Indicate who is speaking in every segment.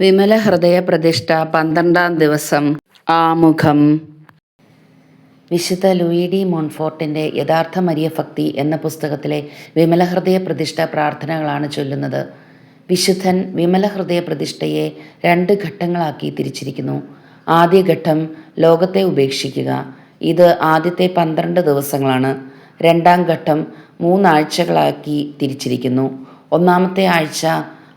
Speaker 1: വിമല ഹൃദയ പ്രതിഷ്ഠ പന്ത്രണ്ടാം ദിവസം. ആമുഖം. വിശുദ്ധ ലൂയി ഡി മോൺഫോർട്ടിന്റെ യഥാർത്ഥ മരിയ ഭക്തി എന്ന പുസ്തകത്തിലെ വിമല ഹൃദയ പ്രതിഷ്ഠ പ്രാർത്ഥനകളാണ് ചൊല്ലുന്നത്. വിശുദ്ധൻ വിമല ഹൃദയ പ്രതിഷ്ഠയെ രണ്ട് ഘട്ടങ്ങളാക്കി തിരിച്ചിരിക്കുന്നു. ആദ്യ ഘട്ടം ലോകത്തെ ഉപേക്ഷിക്കുക. ഇത് ആദ്യത്തെ പന്ത്രണ്ട് ദിവസങ്ങളാണ്. രണ്ടാം ഘട്ടം മൂന്നാഴ്ചകളാക്കി തിരിച്ചിരിക്കുന്നു. ഒന്നാമത്തെ ആഴ്ച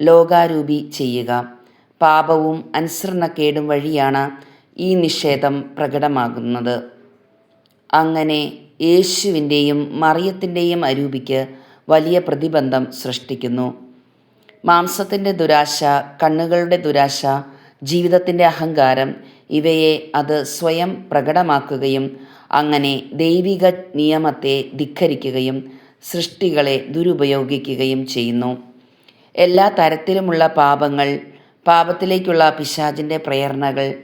Speaker 1: ലോകാരൂപി ചെയ്യുക. പാപവും അനുസരണക്കേടും വഴിയാണ് ഈ നിഷേധം പ്രകടമാകുന്നത്. അങ്ങനെ യേശുവിന്റെയും മറിയത്തിന്റെയും അരൂപിക്ക് വലിയ പ്രതിബന്ധം സൃഷ്ടിക്കുന്നു. മാംസത്തിന്റെ ദുരാശ കണ്ണുകളുടെ ദുരാശ ജീവിതത്തിന്റെ അഹങ്കാരം ഇവയെ അത് സ്വയം പ്രകടമാക്കുകയും അങ്ങനെ ദൈവിക നിയമത്തെ ധിക്കരിക്കുകയും സൃഷ്ടികളെ ദുരുപയോഗിക്കുകയും ചെയ്യുന്നു. എല്ലാ തരത്തിലുമുള്ള പാപങ്ങൾ പാപത്തിലേക്കുള്ള പിശാചിന്റെ പ്രേരണകൾ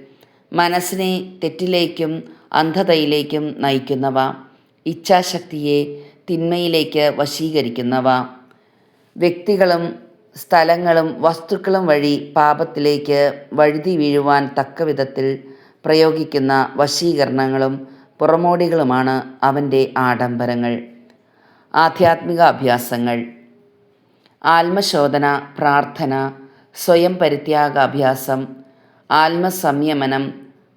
Speaker 1: മനസ്സിനെ തെറ്റിലേക്കും അന്ധതയിലേക്കും നയിക്കുന്നവ ഇച്ഛാശക്തിയെ തിന്മയിലേക്ക് വശീകരിക്കുന്നവ. വ്യക്തികളും സ്ഥലങ്ങളും വസ്തുക്കളും വഴി പാപത്തിലേക്ക് വഴുതി വീഴുവാൻ തക്ക വിധത്തിൽ പ്രയോഗിക്കുന്ന വശീകരണങ്ങളും പുറമോടികളുമാണ് അവന്റെ ആഡംബരങ്ങൾ. ആധ്യാത്മിക അഭ്യാസങ്ങൾ ആത്മശോധന പ്രാർത്ഥന സ്വയം പരിത്യാഗാഭ്യാസം ആത്മസംയമനം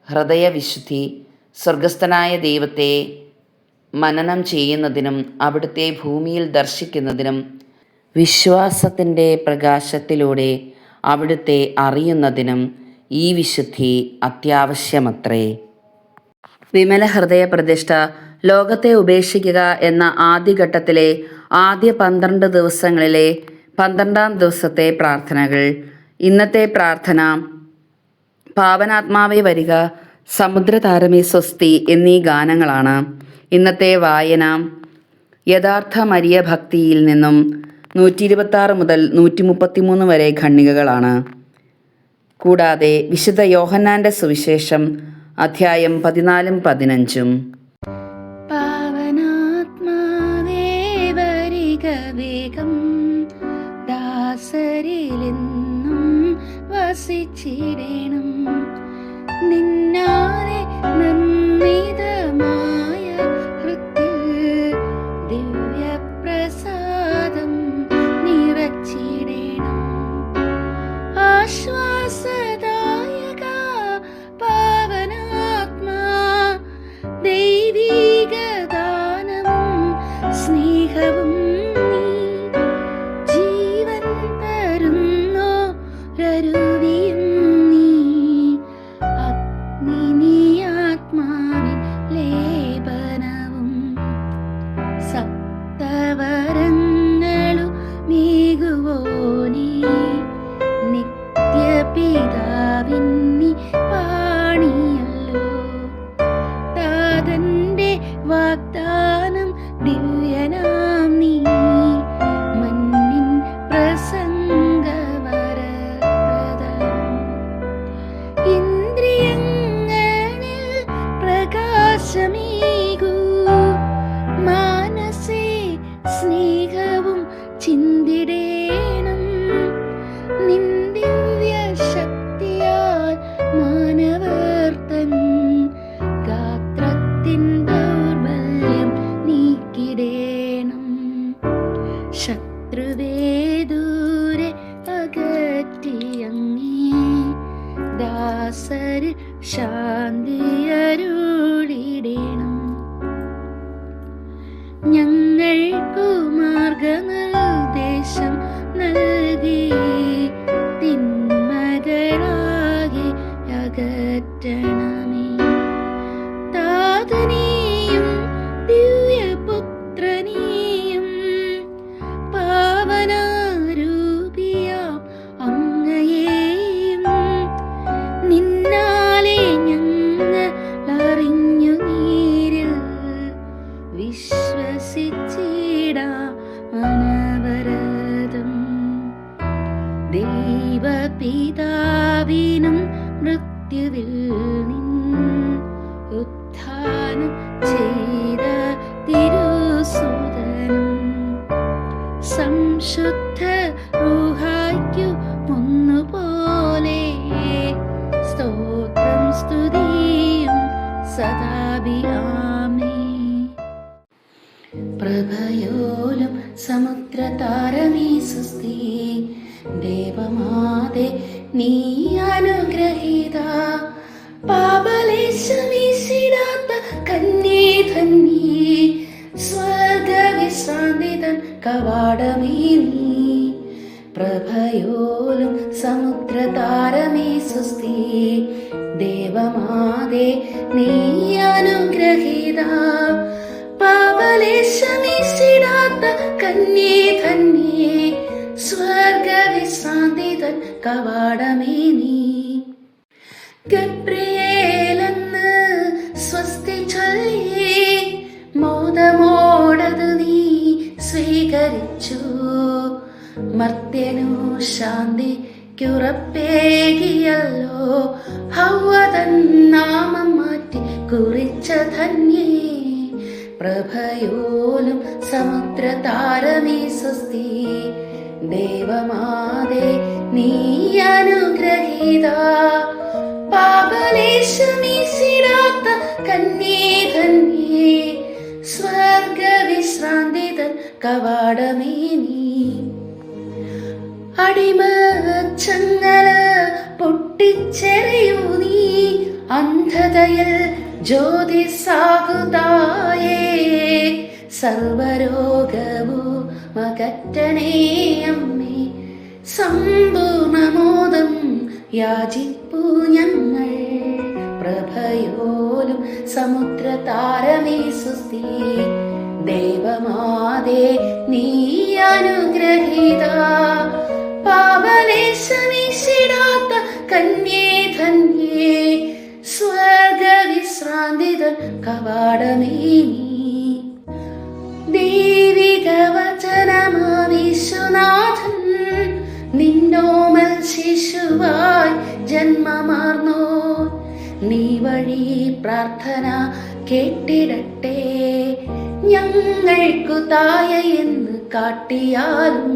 Speaker 1: ഹൃദയവിശുദ്ധി സ്വർഗസ്ഥനായ ദൈവത്തെ മനനം ചെയ്യുന്നതിനും അവിടുത്തെ ഭൂമിയിൽ ദർശിക്കുന്നതിനും വിശ്വാസത്തിന്റെ പ്രകാശത്തിലൂടെ അവിടുത്തെ അറിയുന്നതിനും ഈ വിശുദ്ധി അത്യാവശ്യമത്രേ. വിമല ഹൃദയ പ്രതിഷ്ഠ ലോകത്തെ ഉപേക്ഷിക്കുക എന്ന ആദ്യഘട്ടത്തിലെ ആദ്യ പന്ത്രണ്ട് ദിവസങ്ങളിലെ പന്ത്രണ്ടാം ദിവസത്തെ പ്രാർത്ഥനകൾ. ഇന്നത്തെ പ്രാർത്ഥന പാവനാത്മാവെ വരിക സമുദ്രതാരമേ സ്വസ്തി എന്നീ ഗാനങ്ങളാണ്. ഇന്നത്തെ വായന യഥാർത്ഥ മരിയ ഭക്തിയിൽ നിന്നും നൂറ്റി ഇരുപത്തി മുതൽ നൂറ്റി മുപ്പത്തിമൂന്ന് വരെ ഖണ്ണികകളാണ് കൂടാതെ വിശുദ്ധ യോഹന്നാന്റെ സുവിശേഷം അധ്യായം പതിനാലും പതിനഞ്ചും.
Speaker 2: വസിച്ചിടേണം നിന്നാലെ നിർമ്മിതമായ സപ്തവരങ്ങളു മേകുവോനേ ശാന്തിയരുളിടേണം. ഞങ്ങൾക്കു മാർഗനിർദ്ദേശം നൽകി റൂഹായ്ക്കു ഒന്നുപോലെ സ്തോത്രം സ്തുതിയും സദാഭിയാമേ പ്രഭയോലും സമുദ്രതാരമീ സുസ്തി ദേവമാതെ നീ അനുഗ്രഹീത. പാപലേശമീശിടാത്ത കന്യേ ധന്യേ. സ്വർഗവിശ്രാന്തിതൻ കവാടമേ നീ. പ്രഭയോലും സമുദ്രതാരമേ സുസ്തി ദേവമാതേ നീ അനുഗ്രഹീത. പാപലേശമീശിടാത്ത കന്യേ ധന്യേ. സ്വർഗവിശ്രാന്തിതൻ കവാടമേ നീ. ഗബ്രിയേലെന്ന് സ്വസ്തി ചൊല്ലി ശാന്തിക്കുറപ്പേകിയല്ലോ. ഹൗവതൻ നാമം മാറ്റി കുറിച്ച ധന്യേ. പ്രഭയോലും സമുദ്രതാരമേ സ്വസ്തി ദേവമാതേ നീ അനുഗ്രഹീത. പാപലേശമീശിടാത്ത കന്യേ ധന്യേ. സ്വർഗവിശ്രാന്തിതൻ കവാടമേ നീ. അടിമച്ചങ്ങല പൊട്ടിച്ചെറിയൂ നീ. അന്ധതയിൽ ജ്യോതി സാകുതായേ സർവരോഗമോ മകറ്റണേ അമ്മേ. സമ്പൂർണമോദം യാചിപ്പൂ ഞങ്ങൾ. പ്രഭയോലും സമുദ്ര താരമേ സുസ്തി ദൈവമാതേ നീ അനുഗ്രഹീത. പാപലേശമീശിടാത്ത കന്യേ ധന്യേ സ്വർഗവിശ്രാന്തിതൻ കവാടമേ നീ ദൈവിക വചനമാവിശ്വനാഥൻ നിന്നോമൽ ശിശുവായി ജന്മമാർന്നോ. നീ വഴി പ്രാർത്ഥന കേട്ടിടട്ടെ ഞങ്ങൾക്കു തായ എന്ന് കാട്ടിയാലും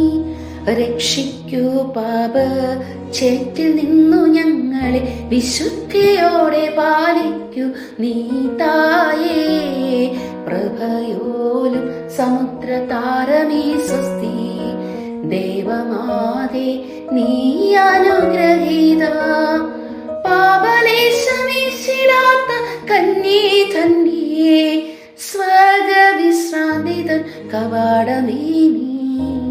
Speaker 2: രക്ഷിക്കൂ പാപ. ചേറ്റിൽ നിന്നു ഞങ്ങളെ വിശുദ്ധിയോടെ പാലിക്കൂ. നീ തായേ പ്രഭയോലും സമുദ്രതാരമേ സ്വസ്തി. ദേവമാതേ നീ അനുഗ്രഹീത. പാപലേശമീശിടാത്ത കന്യേ ധന്യേ സ്വർഗവിശ്രാന്തിതൻ കവാടമേ നീ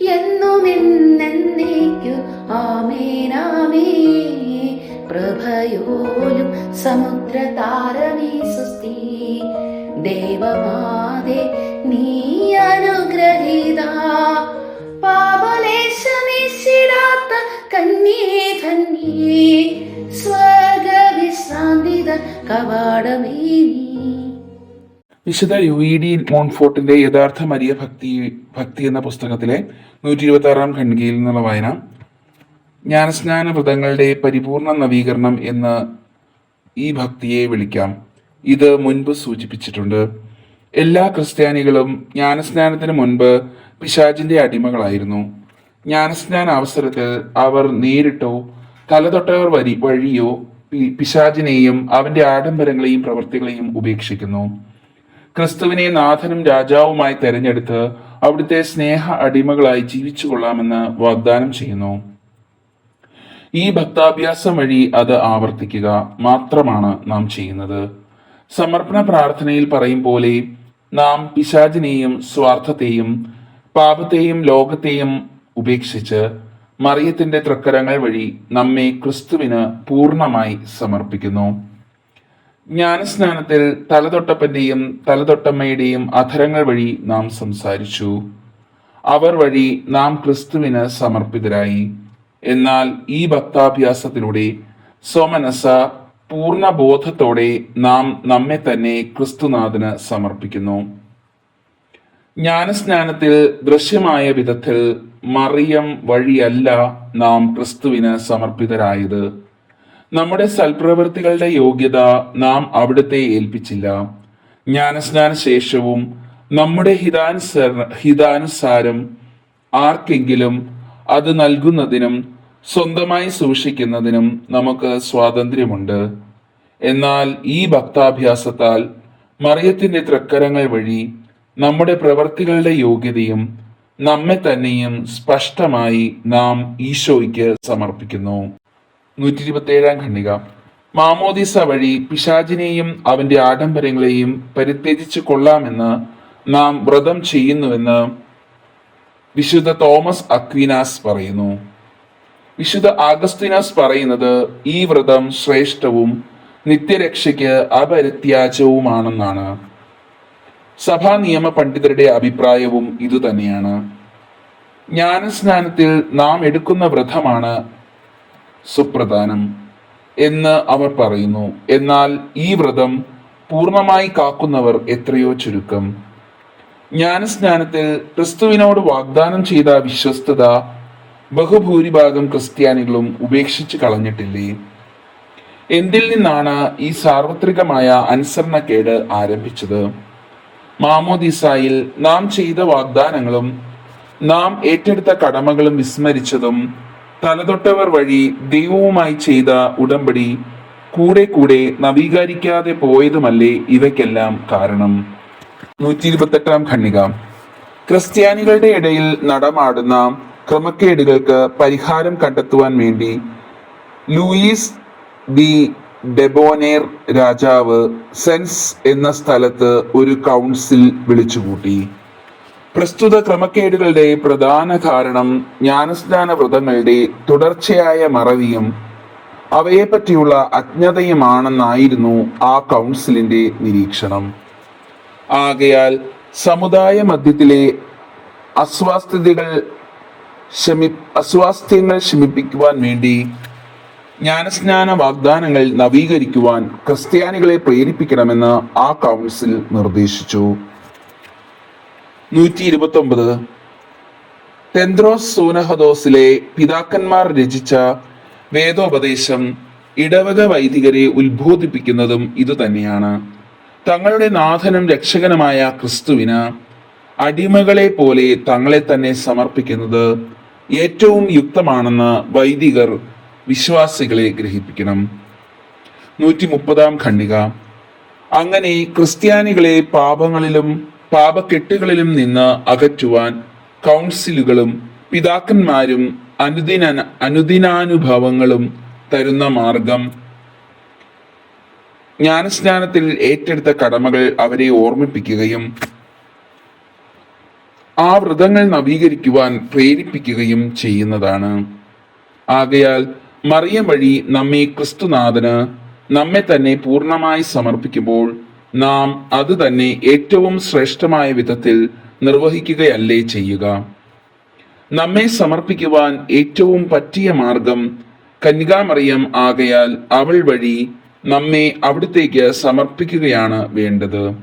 Speaker 2: എന്നുമെന്നേക്കു ആമേനാമേ പ്രഭയോലും സമുദ്രതാരമേ സുസ്തി ദേവമാതേ നീ അനുഗ്രഹീത. പാപലേശമീശിടാത്ത കന്യേ ധന്യേ. സ്വർഗവിശ്രാന്തിത കവാടമേ നീ
Speaker 3: വിശുദ്ധ യു ഇ ഡി മോൺഫോർട്ടിന്റെ യഥാർത്ഥ മരിയ ഭക്തി ഭക്തി എന്ന പുസ്തകത്തിലെ നൂറ്റി ഇരുപത്തി ആറാം ഖണ്ഡികയിൽ നിന്നുള്ള വായന. ജ്ഞാനസ്നാന വ്രതങ്ങളുടെ പരിപൂർണ നവീകരണം എന്ന് ഈ ഭക്തിയെ വിളിക്കാം. ഇത് മുൻപ് സൂചിപ്പിച്ചിട്ടുണ്ട്. എല്ലാ ക്രിസ്ത്യാനികളും ജ്ഞാനസ്നാനത്തിന് മുൻപ് പിശാചിന്റെ അടിമകളായിരുന്നു. ജ്ഞാനസ്നാന അവസരത്തിൽ അവർ നേരിട്ടോ തലതൊട്ടവർ വരി വഴിയോ പിശാചിനെയും അവന്റെ ആഡംബരങ്ങളെയും പ്രവൃത്തികളെയും ഉപേക്ഷിക്കുന്നു. ക്രിസ്തുവിനെ നാഥനും രാജാവുമായി തെരഞ്ഞെടുത്ത് അവിടുത്തെ സ്നേഹ അടിമകളായി ജീവിച്ചു കൊള്ളാമെന്ന് വാഗ്ദാനം ചെയ്യുന്നു. ഈ ഭക്താഭ്യാസം വഴി അത് ആവർത്തിക്കുക മാത്രമാണ് നാം ചെയ്യുന്നത്. സമർപ്പണ പ്രാർത്ഥനയിൽ പറയും പോലെ നാം പിശാചിനെയും സ്വാർത്ഥത്തെയും പാപത്തെയും ലോകത്തെയും ഉപേക്ഷിച്ച് മറിയത്തിന്റെ തൃക്കരങ്ങൾ വഴി നമ്മെ ക്രിസ്തുവിന് പൂർണമായി സമർപ്പിക്കുന്നു. ജ്ഞാനസ്നാനത്തിൽ തലതൊട്ടപ്പന്റെയും തലതൊട്ടമ്മയുടെയും അധരങ്ങൾ വഴി നാം സംസാരിച്ചു. അവർ വഴി നാം ക്രിസ്തുവിന് സമർപ്പിതരായി. എന്നാൽ ഈ ഭക്താഭ്യാസത്തിലൂടെ സ്വമനസ പൂർണ ബോധത്തോടെ നാം നമ്മെ തന്നെ ക്രിസ്തുനാഥന് സമർപ്പിക്കുന്നു. ജ്ഞാനസ്നാനത്തിൽ ദൃശ്യമായ വിധത്തിൽ മറിയം വഴിയല്ല നാം ക്രിസ്തുവിന് സമർപ്പിതരായത്. നമ്മുടെ സൽപ്രവൃത്തികളുടെ യോഗ്യത നാം അവിടുത്തെ ഏൽപ്പിച്ചില്ല. ജ്ഞാനസ്നാന ശേഷവും നമ്മുടെ ഹിതാനുസര ഹിതാനുസാരം ആർക്കെങ്കിലും അത് നൽകുന്നതിനും സ്വന്തമായി സൂക്ഷിക്കുന്നതിനും നമുക്ക് സ്വാതന്ത്ര്യമുണ്ട്. എന്നാൽ ഈ ഭക്താഭ്യാസത്താൽ മറിയത്തിന്റെ തൃക്കരങ്ങൾ വഴി നമ്മുടെ പ്രവർത്തികളുടെ യോഗ്യതയും നമ്മെ തന്നെയും സ്പഷ്ടമായി നാം ഈശോയ്ക്ക് സമർപ്പിക്കുന്നു. നൂറ്റി ഇരുപത്തിയേഴാം ഖണ്ഡിക. മാമോദിസ വഴി പിശാചിനെയും അവന്റെ ആഡംബരങ്ങളെയും പരിത്യജിച്ചു കൊള്ളാമെന്ന് നാം വ്രതം ചെയ്യുന്നുവെന്ന് വിശുദ്ധ തോമസ് അക്വിനാസ് പറയുന്നു. വിശുദ്ധ ആഗസ്തീനാസ് പറയുന്നത് ഈ വ്രതം ശ്രേഷ്ഠവും നിത്യരക്ഷയ്ക്ക് അപരിത്യാജവുമാണെന്നാണ്. സഭാ നിയമ പണ്ഡിതരുടെ അഭിപ്രായവും ഇതുതന്നെയാണ്. ജ്ഞാനസ്നാനത്തിൽ നാം എടുക്കുന്ന വ്രതമാണ് സുപ്രധാനം എന്ന് അവർ പറയുന്നു. എന്നാൽ ഈ വ്രതം പൂർണമായി കാക്കുന്നവർ എത്രയോ ചുരുക്കം. ജ്ഞാനസ്നാനത്തിൽ ക്രിസ്തുവിനോട് വാഗ്ദാനം ചെയ്ത വിശ്വസ്തത ബഹുഭൂരിഭാഗം ക്രിസ്ത്യാനികളും ഉപേക്ഷിച്ചു കളഞ്ഞിട്ടില്ലേ? എന്തിൽ നിന്നാണ് ഈ സാർവത്രികമായ അനുസരണക്കേട് ആരംഭിച്ചത്? മാമോദിസായിൽ നാം ചെയ്ത വാഗ്ദാനങ്ങളും നാം ഏറ്റെടുത്ത കടമകളും വിസ്മരിച്ചതും തലതൊട്ടവർ വഴി ദൈവവുമായി ചെയ്ത ഉടമ്പടി കൂടെ കൂടെ നവീകരിക്കാതെ പോയതുമല്ലേ ഇവയ്ക്കെല്ലാം കാരണം? നൂറ്റി ഇരുപത്തെട്ടാം ഖണ്ണിക ക്രിസ്ത്യാനികളുടെ ഇടയിൽ നടമാടുന്ന ക്രമക്കേടുകൾക്ക് പരിഹാരം കണ്ടെത്തുവാൻ വേണ്ടി ലൂയിസ് ദി ഡെബോനേർ രാജാവ് സെൻസ് എന്ന സ്ഥലത്ത് ഒരു കൗൺസിൽ വിളിച്ചുകൂട്ടി. പ്രസ്തുത ക്രമക്കേടുകളുടെ പ്രധാന കാരണം ജ്ഞാനസ്നാന വ്രതങ്ങളുടെ തുടർച്ചയായ മറവിയും അവയെപ്പറ്റിയുള്ള അജ്ഞതയുമാണെന്നായിരുന്നു ആ കൗൺസിലിന്റെ നിരീക്ഷണം. ആകയാൽ സമുദായ മധ്യത്തിലെ അസ്വാസ്ഥ്യതകൾ ശമി അസ്വാസ്ഥ്യങ്ങൾ ശമിപ്പിക്കുവാൻ വേണ്ടി ജ്ഞാനസ്നാന വാഗ്ദാനങ്ങൾ നവീകരിക്കുവാൻ ക്രിസ്ത്യാനികളെ പ്രേരിപ്പിക്കണമെന്ന് ആ കൗൺസിൽ നിർദ്ദേശിച്ചു. നൂറ്റി ഇരുപത്തി ഒമ്പത് തെന്ത്രോസ് പിതാക്കന്മാർ രചിച്ച വേദോപദേശം ഇടവക വൈദികരെ ഉത്ബോധിപ്പിക്കുന്നതും ഇതുതന്നെയാണ്. തങ്ങളുടെ നാഥനും രക്ഷകനുമായ ക്രിസ്തുവിന് അടിമകളെ പോലെ തങ്ങളെ തന്നെ സമർപ്പിക്കുന്നത് ഏറ്റവും യുക്തമാണെന്ന് വൈദികർ വിശ്വാസികളെ ഗ്രഹിപ്പിക്കണം. നൂറ്റി മുപ്പതാം ഖണ്ഡിക. അങ്ങനെ ക്രിസ്ത്യാനികളെ പാപങ്ങളിലും പാപക്കെട്ടുകളിലും നിന്ന് അകറ്റുവാൻ കൗൺസിലുകളും പിതാക്കന്മാരും അനുദിന അനുദിനാനുഭവങ്ങളും തരുന്ന മാർഗം. ജ്ഞാനസ്നാനത്തിൽ ഏറ്റെടുത്ത കടമകൾ അവരെ ഓർമ്മിപ്പിക്കുകയും ആ വ്രതങ്ങൾ നവീകരിക്കുവാൻ പ്രേരിപ്പിക്കുകയും ചെയ്യുന്നതാണ്. ആകയാൽ മറിയം വഴി നമ്മെ ക്രിസ്തുനാഥന് നമ്മെ തന്നെ പൂർണമായി സമർപ്പിക്കുമ്പോൾ നാം അത് തന്നെ ഏറ്റവും ശ്രേഷ്ഠമായ വിധത്തിൽ നിർവഹിക്കുകയല്ലേ ചെയ്യുക. നമ്മെ സമർപ്പിക്കുവാൻ ഏറ്റവും പറ്റിയ മാർഗം കന്യകാമറിയം ആകയാൽ അവൾ വഴി നമ്മെ അവിടത്തേക്ക് സമർപ്പിക്കുകയാണ് വേണ്ടത്.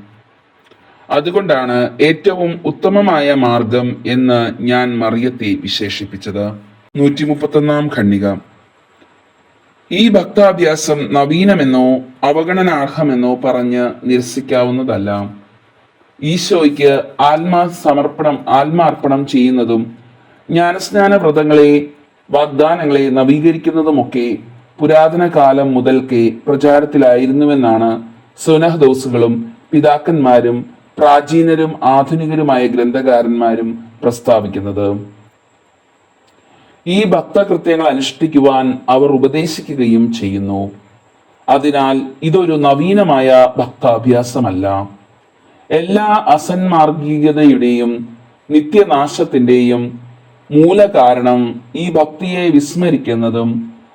Speaker 3: അതുകൊണ്ടാണ് ഏറ്റവും ഉത്തമമായ മാർഗം എന്ന് ഞാൻ മറിയത്തെ വിശേഷിപ്പിച്ചത്. നൂറ്റി മുപ്പത്തൊന്നാം ഖണ്ഡിക. ഈ ഭക്താഭ്യാസം നവീനമെന്നോ അവഗണനാർഹമെന്നോ പറഞ്ഞ് നിരസിക്കാവുന്നതല്ല. ഈശോയ്ക്ക് ആത്മാ സമർപ്പണം ആത്മാർപ്പണം ചെയ്യുന്നതും ജ്ഞാനസ്നാന വ്രതങ്ങളെ വാഗ്ദാനങ്ങളെ നവീകരിക്കുന്നതുമൊക്കെ പുരാതന കാലം മുതൽക്കേ പ്രചാരത്തിലായിരുന്നുവെന്നാണ് സുനഹദോസുകളും പിതാക്കന്മാരും പ്രാചീനരും ആധുനികരുമായ ഗ്രന്ഥകാരന്മാരും പ്രസ്താവിക്കുന്നത്. ഈ ഭക്തകൃത്യങ്ങൾ അനുഷ്ഠിക്കുവാൻ അവർ ഉപദേശിക്കുകയും ചെയ്യുന്നു. അതിനാൽ ഇതൊരു നവീനമായ ഭക്താഭ്യാസമല്ല. എല്ലാ അസന്മാർഗികതയുടെയും നിത്യനാശത്തിന്റെയും മൂലകാരണം ഈ ഭക്തിയെ വിസ്മരിക്കുന്നതും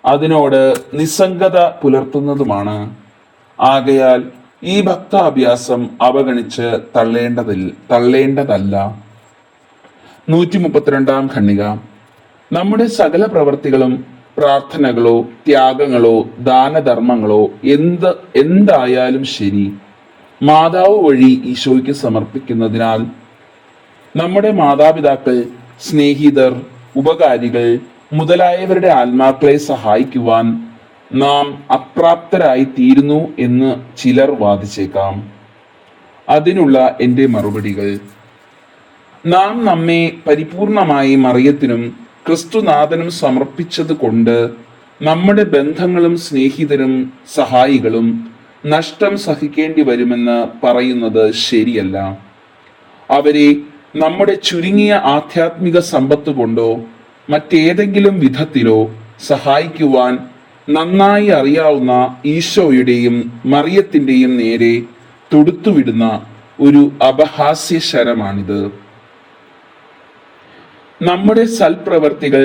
Speaker 3: അതിനോട് നിസ്സംഗത പുലർത്തുന്നതുമാണ്. ആകയാൽ ഈ ഭക്താഭ്യാസം അവഗണിച്ച് തള്ളേണ്ടതിൽ തള്ളേണ്ടതല്ല. നൂറ്റി മുപ്പത്തിരണ്ടാം ഖണ്ഡിക. നമ്മുടെ സകല പ്രവർത്തികളും പ്രാർത്ഥനകളോ ത്യാഗങ്ങളോ ദാനധർമ്മങ്ങളോ എന്ത് എന്തായാലും ശരി. മാതാവ് വഴി ഈശോയ്ക്ക് സമർപ്പിക്കുന്നതിനാൽ നമ്മുടെ മാതാപിതാക്കൾ സ്നേഹിതർ ഉപകാരികൾ മുതലായവരുടെ ആത്മാക്കളെ സഹായിക്കുവാൻ നാം അപ്രാപ്തരായി തീരുന്നു എന്ന് ചിലർ വാദിച്ചേക്കാം. അതിനുള്ള എന്റെ മറുപടികൾ. നാം നമ്മെ പരിപൂർണമായി മറിയത്തിനും ക്രിസ്തുനാഥനും സമർപ്പിച്ചത് കൊണ്ട് നമ്മുടെ ബന്ധങ്ങളും സ്നേഹിതരും സഹായികളും നഷ്ടം സഹിക്കേണ്ടി വരുമെന്ന് പറയുന്നത് ശരിയല്ല. അവരെ നമ്മുടെ ചുരുങ്ങിയ ആധ്യാത്മിക സമ്പത്ത് കൊണ്ടോ മറ്റേതെങ്കിലും വിധത്തിലോ സഹായിക്കുവാൻ നന്നായി അറിയാവുന്ന ഈശോയുടെയും മറിയത്തിന്റെയും നേരെ തൊടുത്തുവിടുന്ന ഒരു അപഹാസ്യ ശരമാണിത് നമ്മുടെ സൽപ്രവർത്തികൾ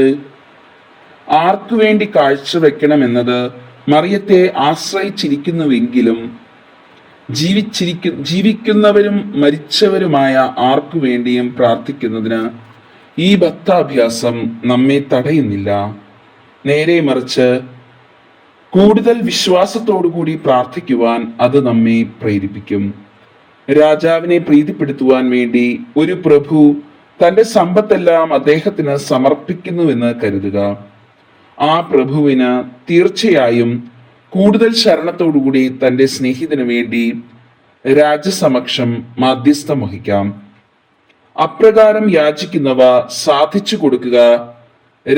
Speaker 3: ആർക്കു വേണ്ടി കാഴ്ചവെക്കണമെന്നത് മറിയത്തെ ആശ്രയിച്ചിരിക്കുന്നുവെങ്കിലും ജീവിച്ചിരിക്കു ജീവിക്കുന്നവരും മരിച്ചവരുമായ ആർക്കു വേണ്ടിയും പ്രാർത്ഥിക്കുന്നതിന് ഈ ഭക്താഭ്യാസം നമ്മെ തടയുന്നില്ല. നേരെ മറിച്ച് കൂടുതൽ വിശ്വാസത്തോടുകൂടി പ്രാർത്ഥിക്കുവാൻ അത് നമ്മെ പ്രേരിപ്പിക്കും. രാജാവിനെ പ്രീതിപ്പെടുത്തുവാൻ വേണ്ടി ഒരു പ്രഭു തന്റെ സമ്പത്തെല്ലാം അദ്ദേഹത്തിന് സമർപ്പിക്കുന്നുവെന്ന് കരുതുക. ആ പ്രഭുവിന് തീർച്ചയായും കൂടുതൽ ശരണത്തോടുകൂടി തന്റെ സ്നേഹിതന് വേണ്ടി രാജസമക്ഷം മാധ്യസ്ഥം വഹിക്കാം. അപ്രകാരം യാചിക്കുന്നവ സാധിച്ചു കൊടുക്കുക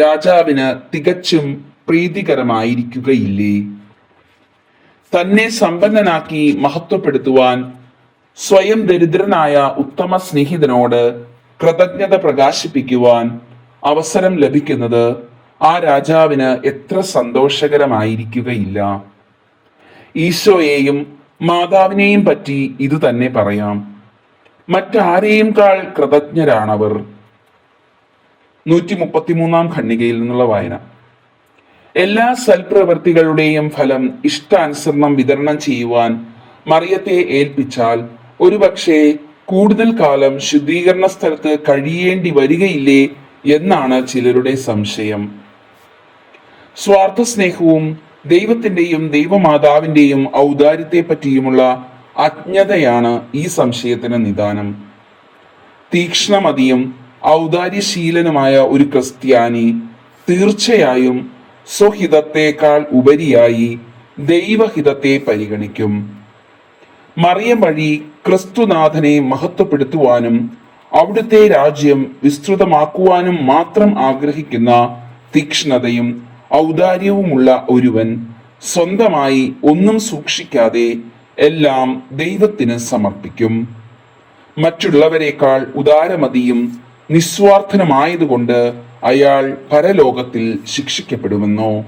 Speaker 3: രാജാവിന് തികച്ചും പ്രീതികരമായിരിക്കുകയില്ലേ? തന്നെ സമ്പന്നനാക്കി മഹത്വപ്പെടുത്തുവാൻ സ്വയം ദരിദ്രനായ ഉത്തമ സ്നേഹിതനോട് കൃതജ്ഞത പ്രകാശിപ്പിക്കുവാൻ അവസരം ലഭിക്കുന്നത് ആ രാജാവിന് എത്ര സന്തോഷകരമായിരിക്കുകയില്ല. ഈശോയെയും മാതാവിനെയും പറ്റി ഇത് തന്നെ പറയാം. മറ്റാരെയും കാൾ കൃതജ്ഞരാണവർ? നൂറ്റി മുപ്പത്തിമൂന്നാം ഖണ്ഡികയിൽ നിന്നുള്ള വായന. എല്ലാ സൽപ്രവൃത്തികളുടെയും ഫലം ഇഷ്ടാനുസരണം വിതരണം ചെയ്യുവാൻ മറിയത്തെ ഏൽപ്പിച്ചാൽ ഒരുപക്ഷെ കൂടുതൽ കാലം ശുദ്ധീകരണ സ്ഥലത്ത് കഴിയേണ്ടി വരികയില്ലേ എന്നാണ് ചിലരുടെ സംശയം. സ്വാർത്ഥ സ്നേഹവും ദൈവത്തിന്റെയും ദൈവമാതാവിന്റെയും ഔദാര്യത്തെ പറ്റിയുമുള്ള അജ്ഞതയാണ് ഈ സംശയത്തിന് നിദാനം. തീക്ഷ്ണമതിയും ഔദാര്യശീലനുമായ ഒരു ക്രിസ്ത്യാനി തീർച്ചയായും സ്വഹിതത്തേക്കാൾ ഉപരിയായി ദൈവഹിതത്തെ പരിഗണിക്കും. മറിയം വഴി ക്രിസ്തുനാഥനെ മഹത്വപ്പെടുത്തുവാനും അവിടുത്തെ രാജ്യം വിസ്തൃതമാക്കുവാനും മാത്രം ആഗ്രഹിക്കുന്ന തീക്ഷ്ണതയും ഔദാര്യവുമുള്ള ഒരുവൻ സ്വന്തമായി ഒന്നും സൂക്ഷിക്കാതെ എല്ലാം ദൈവത്തിന് സമർപ്പിക്കും. മറ്റുള്ളവരെക്കാൾ ഉദാരമതിയും നിസ്വാർത്ഥനുമായതുകൊണ്ട് അയാൾ പരലോകത്തിൽ ശിക്ഷിക്കപ്പെടുമെന്നോ?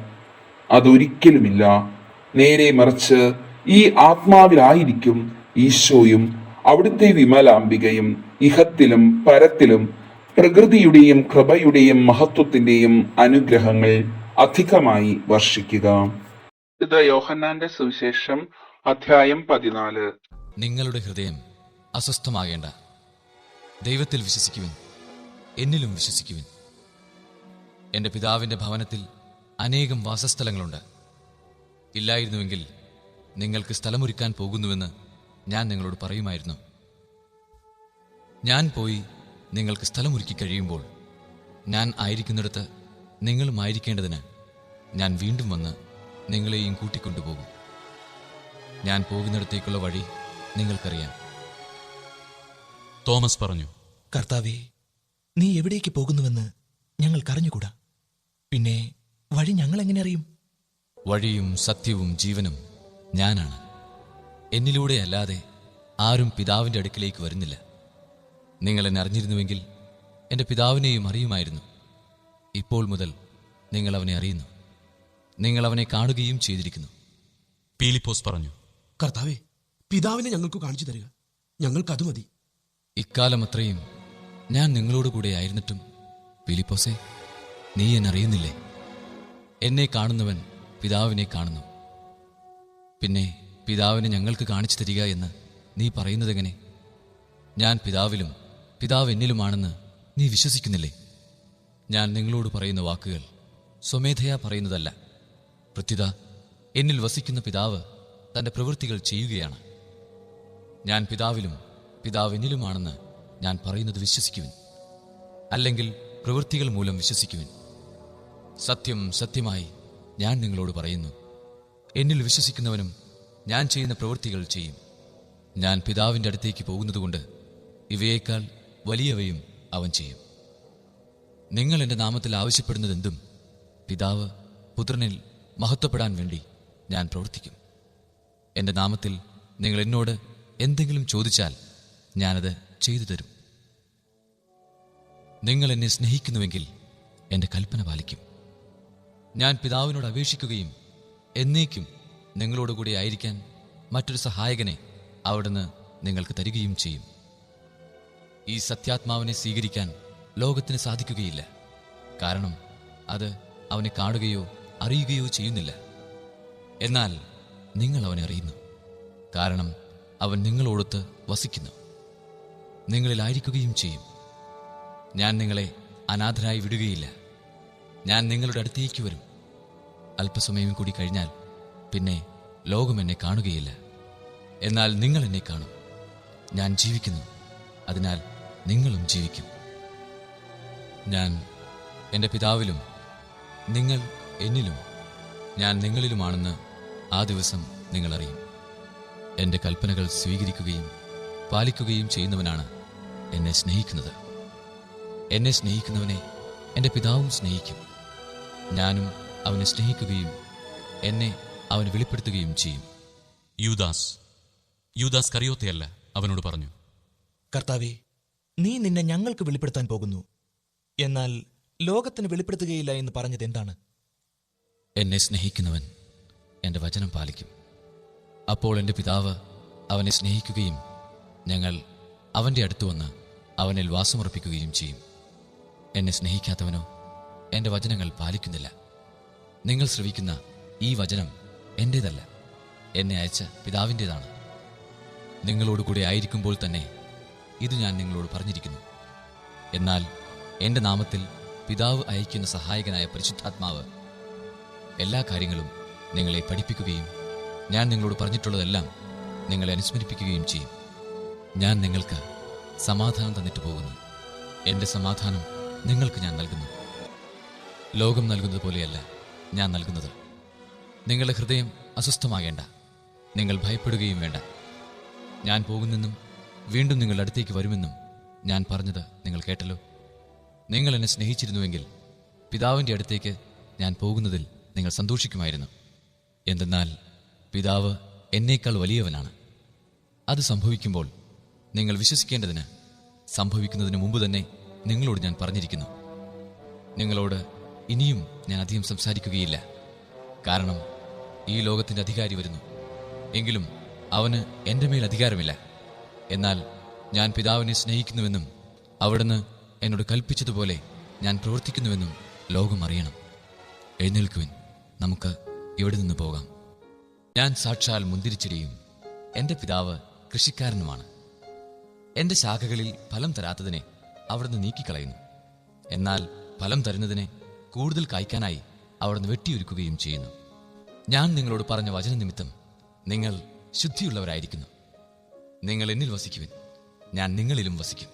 Speaker 3: അതൊരിക്കലുമില്ല. നേരെ മറിച്ച് ഈ ആത്മാവിലായിരിക്കും ഈശോയും അവിടുത്തെ വിമലാംബികയും ഇഹത്തിലും പരത്തിലും പ്രകൃതിയുടെയും കൃപയുടെയും മഹത്വത്തിന്റെയും അനുഗ്രഹങ്ങൾ അധികമായി വർഷിക്കുക. യോഹന്നാന്റെ സുവിശേഷം അധ്യായം പതിനാല്.
Speaker 4: നിങ്ങളുടെ ഹൃദയം അസ്വസ്ഥമാകേണ്ട. ദൈവത്തിൽ വിശ്വസിക്കുവിൻ. എന്നിലും വിശ്വസിക്കുവിൻ. എന്റെ പിതാവിന്റെ ഭവനത്തിൽ അനേകം വാസസ്ഥലങ്ങളുണ്ട്. ഇല്ലായിരുന്നുവെങ്കിൽ നിങ്ങൾക്ക് സ്ഥലമൊരുക്കാൻ പോകുന്നുവെന്ന് ഞാൻ നിങ്ങളോട് പറയുമായിരുന്നു. ഞാൻ പോയി നിങ്ങൾക്ക് സ്ഥലമൊരുക്കി കഴിയുമ്പോൾ ഞാൻ ആയിരിക്കുന്നിടത്ത് നിങ്ങളും ആയിരിക്കേണ്ടതിന് ഞാൻ വീണ്ടും വന്ന് നിങ്ങളെയും കൂട്ടിക്കൊണ്ടുപോകും. ഞാൻ പോകുന്നിടത്തേക്കുള്ള വഴി നിങ്ങൾക്കറിയാം.
Speaker 5: തോമസ് പറഞ്ഞു
Speaker 6: കർത്താവേ നീ എവിടേക്ക് പോകുന്നുവെന്ന് ഞങ്ങൾക്കറിഞ്ഞുകൂടാ? പിന്നെ വഴി ഞങ്ങൾ എങ്ങനെ അറിയും?
Speaker 4: വഴിയും സത്യവും ജീവനും ഞാനാണ്. എന്നിലൂടെ അല്ലാതെ ആരും പിതാവിന്റെ അടുക്കിലേക്ക് വരുന്നില്ല. നിങ്ങൾ എന്നെ അറിഞ്ഞിരുന്നുവെങ്കിൽ എന്റെ പിതാവിനെയും അറിയുമായിരുന്നു. ഇപ്പോൾ മുതൽ നിങ്ങൾ അവനെ അറിയുന്നു. നിങ്ങൾ അവനെ കാണുകയും ചെയ്തിരിക്കുന്നു.
Speaker 5: പീലിപ്പോസ് പറഞ്ഞു
Speaker 7: കർത്താവേ പിതാവിനെ ഞങ്ങൾക്ക് കാണിച്ചു തരിക. ഞങ്ങൾക്ക് അത് മതി.
Speaker 4: ഇക്കാലം അത്രയും ഞാൻ നിങ്ങളോട് കൂടെ ആയിരുന്നിട്ടും പീലിപ്പോസെ നീ എന്നെ അറിയുന്നില്ലേ? എന്നെ കാണുന്നവൻ പിതാവിനെ കാണുന്നു. പിന്നെ പിതാവിനെ ഞങ്ങൾക്ക് കാണിച്ചു തരിക എന്ന് നീ പറയുന്നതെങ്ങനെ? ഞാൻ പിതാവിലും പിതാവ് എന്നിലുമാണെന്ന് നീ വിശ്വസിക്കുന്നില്ലേ? ഞാൻ നിങ്ങളോട് പറയുന്ന വാക്കുകൾ സ്വമേധയാ പറയുന്നതല്ല. പ്രത്യുത എന്നിൽ വസിക്കുന്ന പിതാവ് തന്റെ പ്രവൃത്തികൾ ചെയ്യുകയാണ്. ഞാൻ പിതാവിലും പിതാവ് എന്നിലുമാണെന്ന് ഞാൻ പറയുന്നത് വിശ്വസിക്കുവിൻ. അല്ലെങ്കിൽ പ്രവൃത്തികൾ മൂലം വിശ്വസിക്കുവിൻ. സത്യം സത്യമായി ഞാൻ നിങ്ങളോട് പറയുന്നു. എന്നിൽ വിശ്വസിക്കുന്നവനും ഞാൻ ചെയ്യുന്ന പ്രവൃത്തികൾ ചെയ്യും. ഞാൻ പിതാവിന്റെ അടുത്തേക്ക് പോകുന്നതുകൊണ്ട് ഇവയേക്കാൾ വലിയവയും അവൻ ചെയ്യും. നിങ്ങൾ എന്റെ നാമത്തിൽ ആവശ്യപ്പെടുന്നതെന്തും പിതാവ് പുത്രനിൽ മഹത്വപ്പെടാൻ വേണ്ടി ഞാൻ പ്രവർത്തിക്കും. എന്റെ നാമത്തിൽ നിങ്ങൾ എന്നോട് എന്തെങ്കിലും ചോദിച്ചാൽ ഞാനത് ചെയ്തു തരും. നിങ്ങൾ എന്നെ സ്നേഹിക്കുന്നുവെങ്കിൽ എന്റെ കൽപ്പന പാലിക്കും. ഞാൻ പിതാവിനോട് അപേക്ഷിക്കുകയും എന്നേക്കും നിങ്ങളോട് കൂടി ആയിരിക്കാൻ മറ്റൊരു സഹായകനെ അവിടുന്ന് നിങ്ങൾക്ക് തരികയും ചെയ്യും. ഈ സത്യാത്മാവിനെ സ്വീകരിക്കാൻ ലോകത്തിന് സാധിക്കുകയില്ല. കാരണം അത് അവനെ കാണുകയോ അറിയുകയോ ചെയ്യുന്നില്ല. എന്നാൽ നിങ്ങൾ അവനെ അറിയുന്നു. കാരണം അവൻ നിങ്ങളോടൊത്ത് വസിക്കുന്നു. നിങ്ങളിലായിരിക്കുകയും ചെയ്യും. ഞാൻ നിങ്ങളെ അനാഥരായി വിടുകയില്ല. ഞാൻ നിങ്ങളുടെ അടുത്തേക്ക് വരും. അല്പസമയം കൂടി കഴിഞ്ഞാൽ പിന്നെ ലോകം എന്നെ കാണുകയില്ല. എന്നാൽ നിങ്ങൾ എന്നെ കാണും. ഞാൻ ജീവിക്കുന്നു. അതിനാൽ നിങ്ങളും ജീവിക്കും. ഞാൻ എന്റെ പിതാവിലും നിങ്ങൾ എന്നിലും ഞാൻ നിങ്ങളിലുമാണെന്ന് ആ ദിവസം നിങ്ങൾ അറിയും എന്റെ കൽപ്പനകൾ സ്വീകരിക്കുകയും പാലിക്കുകയും ചെയ്യുന്നവനാണ് എന്നെ സ്നേഹിക്കുന്നത്. എന്നെ സ്നേഹിക്കുന്നവനെ എന്റെ പിതാവും സ്നേഹിക്കും. ഞാനും അവനെ സ്നേഹിക്കുകയും എന്നെ അവന് വെളിപ്പെടുത്തുകയും ചെയ്യും.
Speaker 5: യൂദാസ്. യൂദാസ് കറിയോത്തയല്ല അവനോട് പറഞ്ഞു.
Speaker 6: കർത്താവെ നീ നിന്നെ ഞങ്ങൾക്ക് വെളിപ്പെടുത്താൻ പോകുന്നു. എന്നാൽ ലോകത്തിന് വെളിപ്പെടുത്തുകയില്ല എന്ന് പറഞ്ഞത് എന്താണ്?
Speaker 4: എന്നെ സ്നേഹിക്കുന്നവൻ എന്റെ വചനം പാലിക്കും. അപ്പോൾ എന്റെ പിതാവ് അവനെ സ്നേഹിക്കുകയും ഞങ്ങൾ അവന്റെ അടുത്ത് വന്ന് അവനിൽ വാസമുറപ്പിക്കുകയും ചെയ്യും. എന്നെ സ്നേഹിക്കാത്തവനോ എന്റെ വചനങ്ങൾ പാലിക്കുന്നില്ല. നിങ്ങൾ ശ്രവിക്കുന്ന ഈ വചനം എന്റേതല്ല എന്നെ അയച്ച പിതാവിന്റേതാണ് നിങ്ങളോട് കൂടെ ആയിരിക്കുമ്പോൾ തന്നെ ഇത് ഞാൻ നിങ്ങളോട് പറഞ്ഞിരിക്കുന്നു. എന്നാൽ എന്റെ നാമത്തിൽ പിതാവ് അയക്കുന്ന സഹായകനായ പരിശുദ്ധാത്മാവ് എല്ലാ കാര്യങ്ങളും നിങ്ങളെ പഠിപ്പിക്കുകയും ഞാൻ നിങ്ങളോട് പറഞ്ഞിട്ടുള്ളതെല്ലാം നിങ്ങളെ അനുസ്മരിപ്പിക്കുകയും ചെയ്യും. ഞാൻ നിങ്ങൾക്ക് സമാധാനം തന്നിട്ട് പോകുന്നു. എന്റെ സമാധാനം നിങ്ങൾക്ക് ഞാൻ നൽകുന്നു. ലോകം നൽകുന്നത് പോലെയല്ല. ഞാൻ നൽകുന്നത്. നിങ്ങളുടെ ഹൃദയം അസ്വസ്ഥമാകേണ്ട. നിങ്ങൾ ഭയപ്പെടുകയും വേണ്ട. ഞാൻ പോകുന്നെന്നും വീണ്ടും നിങ്ങളുടെ അടുത്തേക്ക് വരുമെന്നും ഞാൻ പറഞ്ഞത് നിങ്ങൾ കേട്ടല്ലോ. നിങ്ങൾ എന്നെ സ്നേഹിച്ചിരുന്നുവെങ്കിൽ പിതാവിന്റെ അടുത്തേക്ക് ഞാൻ പോകുന്നതിൽ നിങ്ങൾ സന്തോഷിക്കുമായിരുന്നു. എന്തെന്നാൽ പിതാവ് എന്നേക്കാൾ വലിയവനാണ്. അത് സംഭവിക്കുമ്പോൾ നിങ്ങൾ വിശ്വസിക്കേണ്ടതിന് സംഭവിക്കുന്നതിന് മുമ്പ് തന്നെ നിങ്ങളോട് ഞാൻ പറഞ്ഞിരിക്കുന്നു. നിങ്ങളോട് ഇനിയും ഞാൻ അധികം സംസാരിക്കുകയില്ല. കാരണം ഈ ലോകത്തിന്റെ അധികാരി വരുന്നു. എങ്കിലും അവന് എന്റെ മേൽ അധികാരമില്ല. എന്നാൽ ഞാൻ പിതാവിനെ സ്നേഹിക്കുന്നുവെന്നും അവിടുന്ന് എന്നോട് കൽപ്പിച്ചതുപോലെ ഞാൻ പ്രവർത്തിക്കുന്നുവെന്നും ലോകം അറിയണം. എഴുന്നേൽക്കുവിൻ. നമുക്ക് ഇവിടെ നിന്ന് പോകാം. ഞാൻ സാക്ഷാൽ മുന്തിരിച്ചെടിയും എന്റെ പിതാവ് കൃഷിക്കാരനുമാണ്. എന്റെ ശാഖകളിൽ ഫലം തരാത്തതിനെ അവിടുന്ന് നീക്കിക്കളയുന്നു. എന്നാൽ ഫലം തരുന്നതിനെ കൂടുതൽ കായ്ക്കാനായി അവിടുന്ന് വെട്ടിയൊരുക്കുകയും ചെയ്യുന്നു. ഞാൻ നിങ്ങളോട് പറഞ്ഞ വചന നിമിത്തം നിങ്ങൾ ശുദ്ധിയുള്ളവരായിരിക്കുന്നു. നിങ്ങൾ എന്നിൽ വസിക്കുവിൻ. ഞാൻ നിങ്ങളിലും വസിക്കും.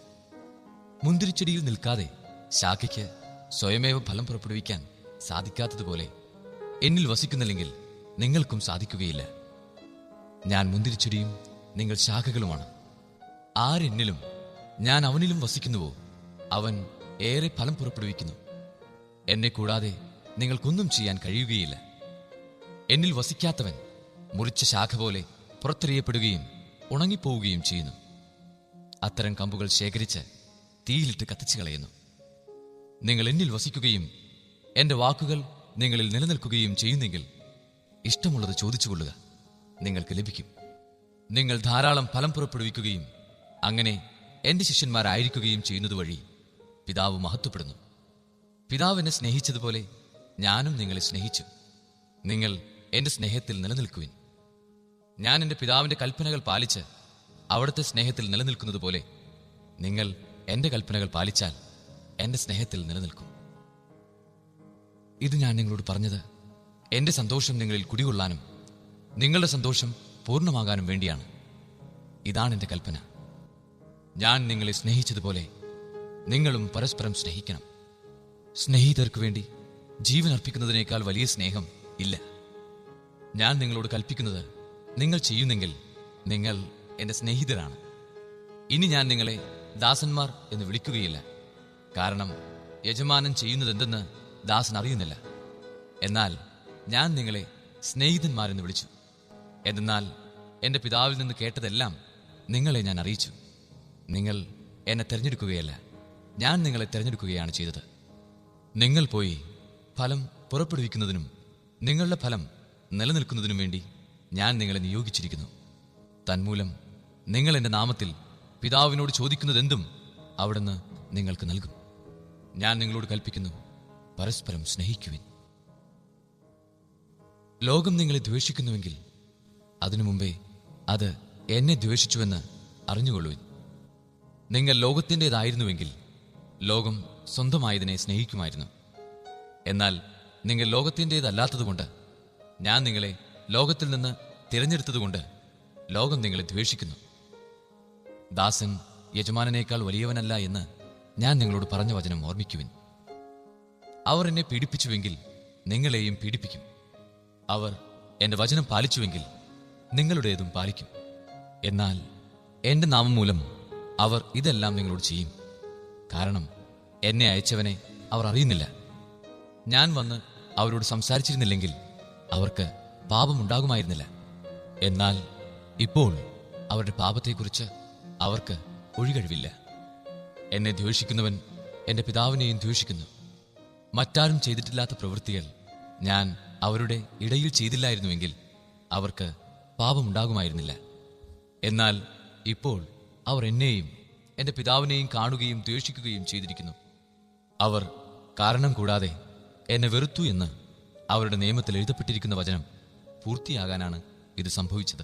Speaker 4: മുന്തിരിച്ചെടിയിൽ നിൽക്കാതെ ശാഖയ്ക്ക് സ്വയമേവ ഫലം പുറപ്പെടുവിക്കാൻ സാധിക്കാത്തതുപോലെ എന്നിൽ വസിക്കുന്നില്ലെങ്കിൽ നിങ്ങൾക്കും സാധിക്കുകയില്ല. ഞാൻ മുന്തിരിച്ചെടിയും നിങ്ങൾ ശാഖകളുമാണ്. ആരെന്നിലും ഞാൻ അവനിലും വസിക്കുന്നുവോ? അവൻ ഏറെ ഫലം പുറപ്പെടുവിക്കുന്നു. എന്നെ കൂടാതെ നിങ്ങൾക്കൊന്നും ചെയ്യാൻ കഴിയുകയില്ല. എന്നിൽ വസിക്കാത്തവൻ മുറിച്ച ശാഖ പോലെ പുറത്തെറിയപ്പെടുകയും ഉണങ്ങിപ്പോവുകയും ചെയ്യുന്നു. അത്തരം കമ്പുകൾ ശേഖരിച്ച് തീയിലിട്ട് കത്തിച്ചു കളയുന്നു. നിങ്ങൾ എന്നിൽ വസിക്കുകയും എന്റെ വാക്കുകൾ നിങ്ങളിൽ നിലനിൽക്കുകയും ചെയ്യുന്നെങ്കിൽ ഇഷ്ടമുള്ളത് ചോദിച്ചുകൊള്ളുക. നിങ്ങൾക്ക് ലഭിക്കും. നിങ്ങൾ ധാരാളം ഫലം പുറപ്പെടുവിക്കുകയും അങ്ങനെ എന്റെ ശിഷ്യന്മാരായിരിക്കുകയും ചെയ്യുന്നതുവഴി പിതാവ് മഹത്വപ്പെടുന്നു. പിതാവ് എന്നെ സ്നേഹിച്ചതുപോലെ ഞാനും നിങ്ങളെ സ്നേഹിച്ചു. നിങ്ങൾ എന്റെ സ്നേഹത്തിൽ നിലനിൽക്കുവിൻ. ഞാൻ എന്റെ പിതാവിന്റെ കൽപ്പനകൾ പാലിച്ച് അവിടുത്തെ സ്നേഹത്തിൽ നിലനിൽക്കുന്നത് പോലെ നിങ്ങൾ എന്റെ കൽപ്പനകൾ പാലിച്ചാൽ എന്റെ സ്നേഹത്തിൽ നിലനിൽക്കും. ഇത് ഞാൻ നിങ്ങളോട് പറഞ്ഞത് എന്റെ സന്തോഷം നിങ്ങളിൽ കുടികൊള്ളാനും നിങ്ങളുടെ സന്തോഷം പൂർണമാകാനും വേണ്ടിയാണ്. ഇതാണ് എന്റെ കൽപ്പന. ഞാൻ നിങ്ങളെ സ്നേഹിച്ചതുപോലെ നിങ്ങളും പരസ്പരം സ്നേഹിക്കണം. സ്നേഹിതർക്ക് വേണ്ടി ജീവൻ അർപ്പിക്കുന്നതിനേക്കാൾ വലിയ സ്നേഹം ഇല്ല. ഞാൻ നിങ്ങളോട് കൽപ്പിക്കുന്നത് നിങ്ങൾ ചെയ്യുന്നെങ്കിൽ നിങ്ങൾ എന്റെ സ്നേഹിതരാണ്. ഇനി ഞാൻ നിങ്ങളെ ദാസന്മാർ എന്ന് വിളിക്കുകയില്ല. കാരണം യജമാനൻ ചെയ്യുന്നതെന്തെന്ന് ദാസൻ അറിയുന്നില്ല. എന്നാൽ ഞാൻ നിങ്ങളെ സ്നേഹിതന്മാരെന്ന് വിളിച്ചു. എന്തെന്നാൽ എന്റെ പിതാവിൽ നിന്ന് കേട്ടതെല്ലാം നിങ്ങളെ ഞാൻ അറിയിച്ചു. നിങ്ങൾ എന്നെ തിരഞ്ഞെടുക്കുകയല്ല. ഞാൻ നിങ്ങളെ തിരഞ്ഞെടുക്കുകയാണ് ചെയ്തത്. നിങ്ങൾ പോയി ഫലം പുറപ്പെടുവിക്കുന്നതിനും നിങ്ങളുടെ ഫലം നിലനിൽക്കുന്നതിനും വേണ്ടി ഞാൻ നിങ്ങളെ നിയോഗിച്ചിരിക്കുന്നു. തന്മൂലം നിങ്ങൾ എന്റെ നാമത്തിൽ പിതാവിനോട് ചോദിക്കുന്നതെന്തും അവിടുന്ന് നിങ്ങൾക്ക് നൽകും. ഞാൻ നിങ്ങളോട് കൽപ്പിക്കുന്നു പരസ്പരം സ്നേഹിക്കുവിൻ. ലോകം നിങ്ങളെ ദ്വേഷിക്കുന്നുവെങ്കിൽ അതിനു മുമ്പേ അത് എന്നെ ദ്വേഷിച്ചുവെന്ന് അറിഞ്ഞുകൊള്ളുവിൻ. നിങ്ങൾ ലോകത്തിന്റെതായിരുന്നുവെങ്കിൽ ലോകം സ്വന്തമായതിനെ സ്നേഹിക്കുമായിരുന്നു. എന്നാൽ നിങ്ങൾ ലോകത്തിന്റെതല്ലാത്തതുകൊണ്ട് ഞാൻ നിങ്ങളെ ലോകത്തിൽ നിന്ന് തിരഞ്ഞെടുത്തതുകൊണ്ട് ലോകം നിങ്ങളെ ദ്വേഷിക്കുന്നു. ദാസൻ യജമാനേക്കാൾ വലിയവനല്ല എന്ന് ഞാൻ നിങ്ങളോട് പറഞ്ഞ വചനം ഓർമ്മിക്കുവിൻ. അവർ എന്നെ പീഡിപ്പിച്ചുവെങ്കിൽ നിങ്ങളെയും പീഡിപ്പിക്കും. അവർ എന്റെ വചനം പാലിച്ചുവെങ്കിൽ നിങ്ങളുടേതും പാലിക്കും. എന്നാൽ എന്റെ നാമം മൂലം അവർ ഇതെല്ലാം നിങ്ങളോട് ചെയ്യും. കാരണം എന്നെ അയച്ചവനെ അവർ അറിയുന്നില്ല. ഞാൻ വന്ന് അവരോട് സംസാരിച്ചിരുന്നില്ലെങ്കിൽ അവർക്ക് പാപമുണ്ടാകുമായിരുന്നില്ല. എന്നാൽ ഇപ്പോൾ അവരുടെ പാപത്തെക്കുറിച്ച് അവർക്ക് ഒഴികഴിവില്ല. എന്നെ ദ്വേഷിക്കുന്നവൻ എന്റെ പിതാവിനെയും ദ്വേഷിക്കുന്നു. മറ്റാരും ചെയ്തിട്ടില്ലാത്ത പ്രവൃത്തികൾ ഞാൻ അവരുടെ ഇടയിൽ ചെയ്തില്ലായിരുന്നുവെങ്കിൽ അവർക്ക് പാപമുണ്ടാകുമായിരുന്നില്ല. എന്നാൽ ഇപ്പോൾ അവർ എന്നെയും എന്റെ പിതാവിനെയും കാണുകയും ദ്വേഷിക്കുകയും ചെയ്തിരിക്കുന്നു. അവർ കാരണം കൂടാതെ എന്നെ വെറുത്തു എന്ന് അവരുടെ നിയമത്തിൽ എഴുതപ്പെട്ടിരിക്കുന്ന വചനം പൂർത്തിയാകാനാണ് ഇത് സംഭവിച്ചത്.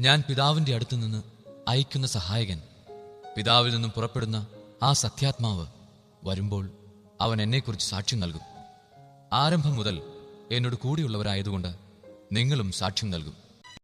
Speaker 4: ഞാൻ പിതാവിന്റെ അടുത്തു നിന്ന് അയക്കുന്ന സഹായകൻ പിതാവിൽ നിന്നും പുറപ്പെടുന്ന ആ സത്യാത്മാവ് വരുമ്പോൾ അവൻ എന്നെക്കുറിച്ച് സാക്ഷ്യം നൽകും. ആരംഭം മുതൽ എന്നോട് കൂടിയുള്ളവരായതുകൊണ്ട് നിങ്ങളും സാക്ഷ്യം നൽകും.